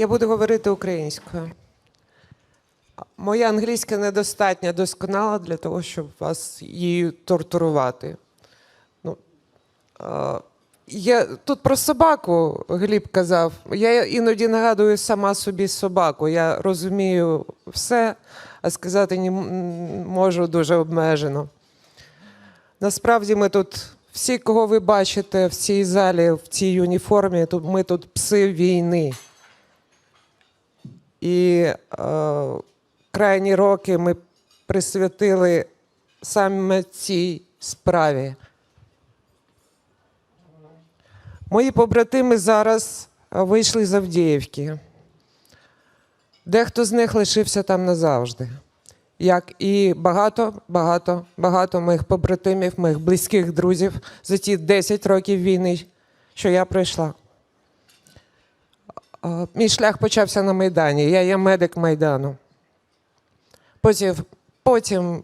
Я буду говорити українською. Моя англійська недостатньо досконала для того, щоб вас її тортурувати. Ну, е, я, тут про собаку Гліб казав. Я іноді нагадую сама собі собаку. Я розумію все, а сказати не можу дуже обмежено. Насправді ми тут, всі, кого ви бачите в цій залі, в цій уніформі, ми тут пси війни. І е, крайні роки ми присвятили саме цій справі. Мої побратими зараз е, вийшли з Авдіївки. Дехто з них лишився там назавжди. Як і багато, багато, багато моїх побратимів, моїх близьких друзів за ті 10 років війни, що я пройшла. Е, Мій шлях почався на Майдані. Я є медик Майдану. Потім, потім е,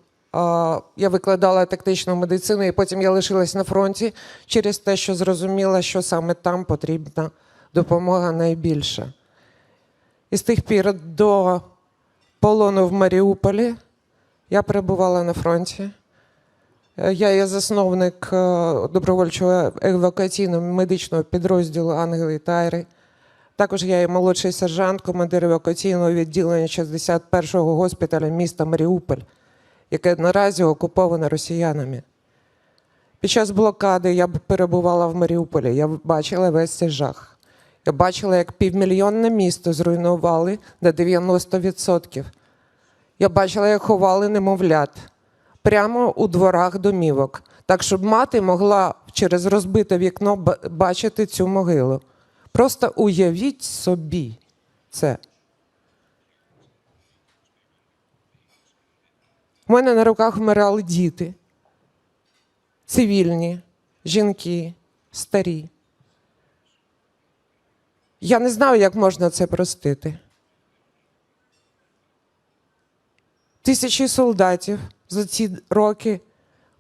я викладала тактичну медицину, і потім я лишилась на фронті через те, що зрозуміла, що саме там потрібна допомога найбільше. І з тих пір до полону в Маріуполі я перебувала на фронті. Е, Я є засновник добровольчого евакуаційного медичного підрозділу Ангели Тайри. Також я є молодший сержант, командир евакуаційного відділення 61-го госпіталя міста Маріуполь, яке наразі окуповане росіянами. Під час блокади я перебувала в Маріуполі. Я бачила весь цей жах. Я бачила, як півмільйонне місто зруйнували на 90%. Я бачила, як ховали немовлят прямо у дворах домівок, так щоб мати могла через розбите вікно бачити цю могилу. Просто уявіть собі це. У мене на руках вмирали діти, цивільні, жінки, старі. Я не знаю, як можна це простити. Тисячі солдатів за ці роки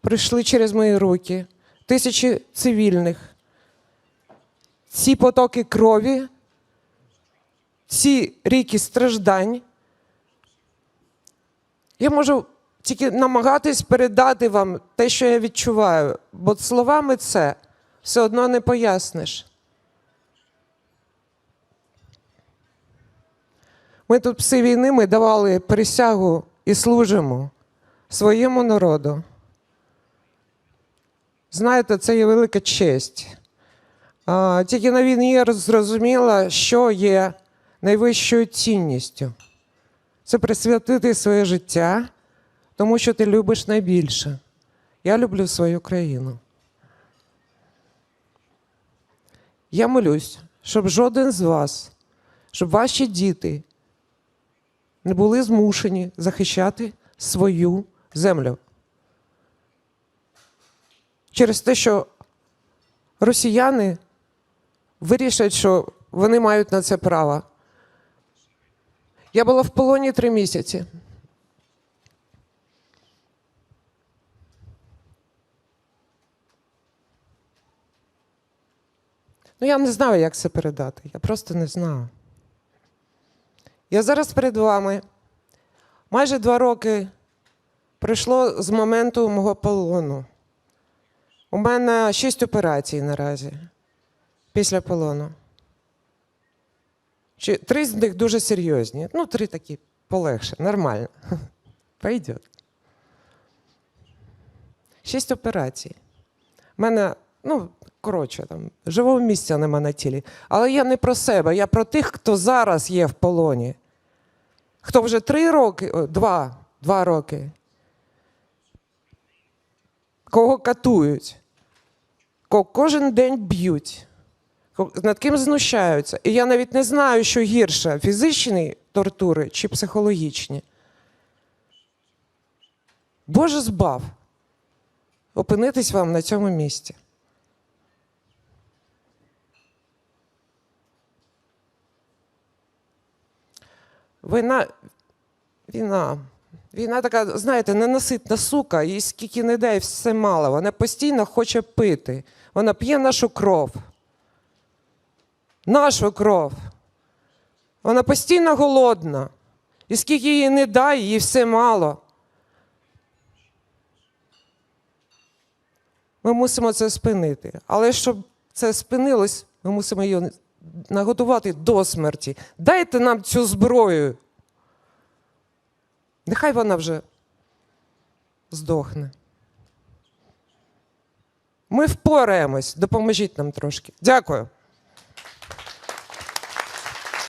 пройшли через мої руки, тисячі цивільних. Ці потоки крові, ці ріки страждань. Я можу тільки намагатись передати вам те, що я відчуваю, бо словами це все одно не поясниш. Ми тут пси війни, ми давали присягу і служимо своєму народу. Знаєте, це є велика честь. Тільки на війні зрозуміла, що є найвищою цінністю. Це присвятити своє життя, тому що ти любиш найбільше. Я люблю свою країну. Я молюсь, щоб жоден з вас, щоб ваші діти не були змушені захищати свою землю. Через те, що росіяни вирішать, що вони мають на це право. Я була в полоні три місяці. Ну, я не знаю, як це передати. Я просто не знаю. Я зараз перед вами. Майже два роки пройшло з моменту мого полону. У мене шість операцій наразі після полону. Чи- Три з них дуже серйозні. Ну, три такі полегше, нормально. Пойдет. Шість операцій. У мене, ну, коротше, там, живого місця нема на тілі. Але я не про себе, я про тих, хто зараз є в полоні. Хто вже три роки, о, два, два роки. Кого катують, кого кожен день б'ють, над ким знущаються. І я навіть не знаю, що гірше фізичні тортури чи психологічні. Боже збав опинитись вам на цьому місці. Війна, війна. Війна така, знаєте, ненаситна сука, їй скільки не дай, все мало. Вона постійно хоче пити. Вона п'є нашу кров. Нашу кров. Вона постійно голодна. І скільки їй не дай, їй все мало. Ми мусимо це спинити. Але щоб це спинилось, ми мусимо її наготувати до смерті. Дайте нам цю зброю. Нехай вона вже здохне. Ми впораємось, допоможіть нам трошки. Дякую.